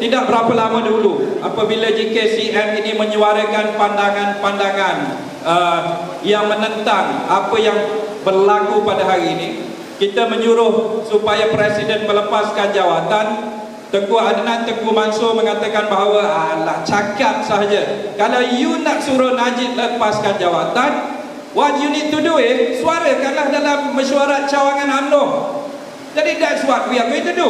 tidak berapa lama dulu apabila JKCM ini menyuarakan pandangan-pandangan uh, yang menentang apa yang berlaku pada hari ini kita menyuruh supaya presiden melepaskan jawatan. Tengku Adnan Tengku Mansur mengatakan bahawa alah cakap sahaja. Kalau you nak suruh Najib lepaskan jawatan what you need to do is suarakanlah dalam mesyuarat cawangan UMNO. Jadi that's what we are going to do.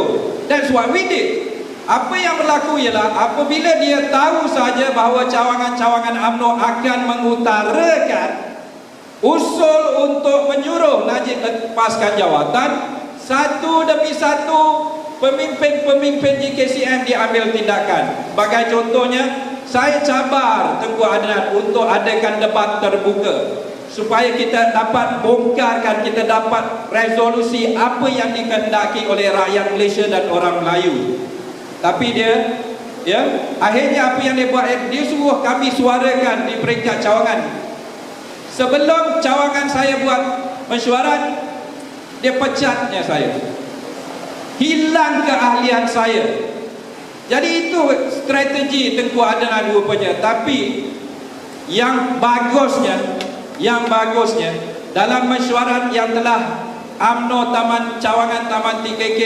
That's what we did apa yang berlaku ialah apabila dia tahu saja bahawa cawangan-cawangan UMNO akan mengutarakan usul untuk menyuruh Najib lepaskan jawatan satu demi satu pemimpin-pemimpin JKCM diambil tindakan. Sebagai contohnya saya cabar Tengku Adnan untuk adakan debat terbuka supaya kita dapat bongkarkan kita dapat resolusi apa yang dikehendaki oleh rakyat Malaysia dan orang Melayu tapi dia ya akhirnya apa yang dia buat? Dia suruh kami suarakan di peringkat cawangan. Sebelum cawangan saya buat mesyuarat dia pecatnya saya. Hilang keahlian saya. Jadi itu strategi Tengku Adnan rupanya. Tapi yang bagusnya yang bagusnya dalam mesyuarat yang telah AMNO Taman Cawangan Taman TKK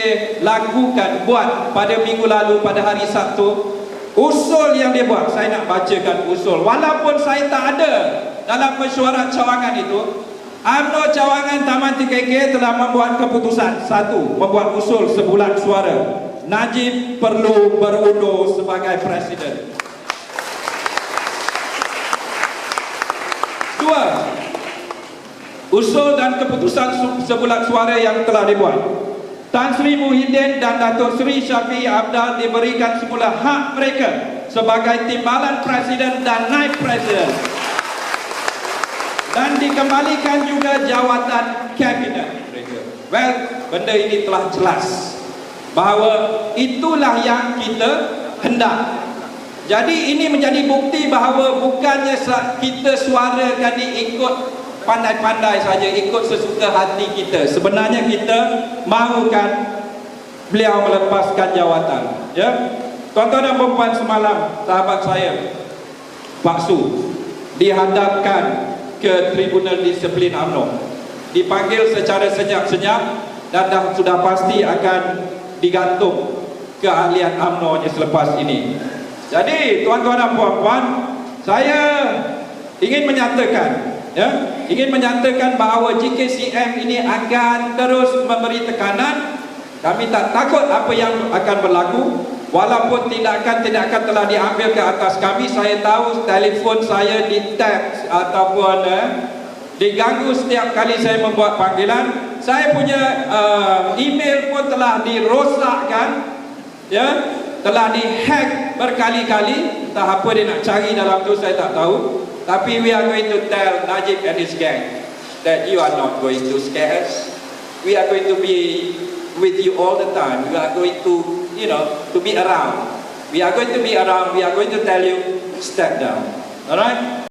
lakukan buat pada minggu lalu pada hari Sabtu. Usul yang dia buat saya nak bacakan usul. Walaupun saya tak ada dalam mesyuarat cawangan itu UMNO Cawangan Taman TKK telah membuat keputusan. Satu membuat usul sebulan suara. Najib perlu berundur sebagai presiden usul dan keputusan sebulan suara yang telah dibuat Tan Sri Muhyiddin dan Datuk Sri Syafiee Abdal diberikan semula hak mereka sebagai timbalan presiden dan naib presiden dan dikembalikan juga jawatan kabinet mereka. Well, benda ini telah jelas bahawa itulah yang kita hendak. Jadi ini menjadi bukti bahawa bukannya kita suarakan ikut pandai-pandai saja ikut sesuka hati kita. Sebenarnya kita mahukan beliau melepaskan jawatan. Ya, tuan-tuan dan puan semalam sahabat saya Pak Su dihadapkan ke Tribunal Disiplin UMNO. Dipanggil secara senyap-senyap dan dah sudah pasti akan digantung keahlian UMNO selepas ini. Jadi tuan-tuan dan puan-puan, saya ingin menyatakan ya ingin menyatakan bahawa JKCM ini akan terus memberi tekanan. Kami tak takut apa yang akan berlaku. Walaupun tindakan-tindakan telah diambil ke atas kami saya tahu telefon saya di tag ataupun eh, diganggu setiap kali saya membuat panggilan. Saya punya uh, email pun telah dirosakkan ya. Telah dihack berkali-kali. Entah apa dia nak cari dalam tu saya tak tahu tapi we are going to tell Najib and his gang that you are not going to scare us. We are going to be with you all the time. We are going to, you know, to be around. We are going to be around. We are going to tell you, step down. Alright?